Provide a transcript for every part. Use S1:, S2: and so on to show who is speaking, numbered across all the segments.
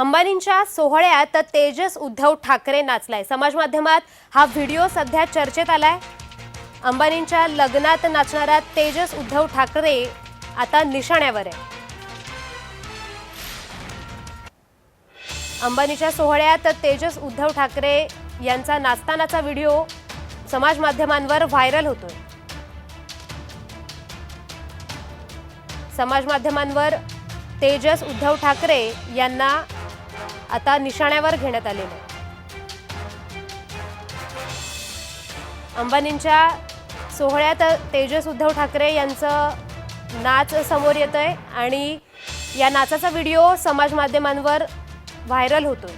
S1: अंबानींच्या सोहळ्यात तेजस उद्धव ठाकरे नाचलाय. समाज माध्यमात हा व्हिडिओ सध्या चर्चेत आलाय. अंबानींच्या लग्नात नाचणारा तेजस उद्धव ठाकरे आता निशाण्यावर आहे. अंबानीच्या सोहळ्यात तेजस उद्धव ठाकरे यांचा नाचतानाचा व्हिडिओ समाज माध्यमांवर व्हायरल होतोय. समाज माध्यमांवर तेजस उद्धव ठाकरे यांना आता निशाण्यावर घेण्यात आलेलं आहे अंबानींच्या सोहळ्यात तेजस उद्धव ठाकरे यांचं नाच समोर येत आहे आणि या नाचाचा व्हिडिओ समाज माध्यमांवर व्हायरल होतोय.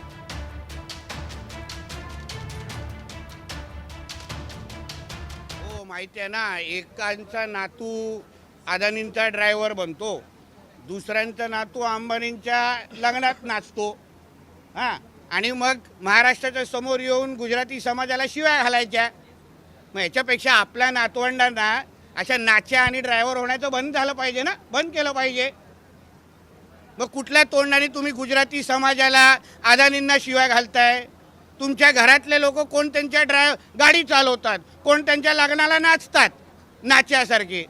S2: हो माहिती आहे ना एकांचा नातू अदानींचा ड्रायव्हर बनतो दुसऱ्यांचा नातू अंबानींच्या लग्नात नाचतो. हां. आणि मग महाराष्ट्राच्या समोर येऊन गुजराती समाजाला शिवाय घालायच्या. मग याच्यापेक्षा आपल्या नातवंडांना अशा नाच्या आणि ड्रायव्हर होण्याचं बंद झालं पाहिजे ना? बंद केलं पाहिजे. मग कुठल्या तोंडाने तुम्ही गुजराती समाजाला अदानींना शिवाय घालताय? तुमच्या घरातले लोक कोण त्यांच्या ड्राय गाडी चालवतात कोण त्यांच्या लग्नाला नाचतात नाच्यासारखे.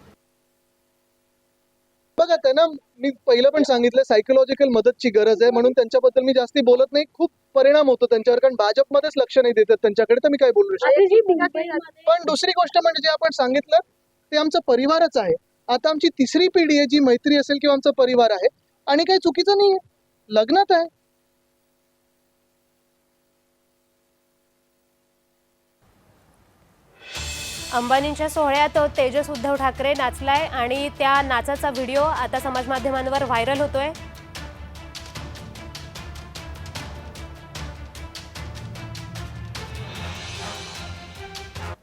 S3: बघा त्यांना मी पहिलं पण सांगितलं सायकोलॉजिकल मदतची गरज आहे म्हणून त्यांच्याबद्दल मी जास्ती बोलत नाही. खूप परिणाम होतो त्यांच्यावर कारण भाजपमध्येच लक्ष नाही देतात त्यांच्याकडे तर मी काय बोलू शकतो? पण दुसरी गोष्ट म्हणजे जे आपण सांगितलं ते आमचा परिवारच आहे. आता आमची तिसरी पिढी आहे जी मैत्री असेल किंवा आमचा परिवार आहे आणि काही चुकीचं नाही लग्नात आहे.
S1: अंबानींच्या सोहळ्यात तेजस उद्धव ठाकरे नाचलाय आणि त्या नाचाचा व्हिडिओ आता समाजमाध्यमांवर व्हायरल होतोय.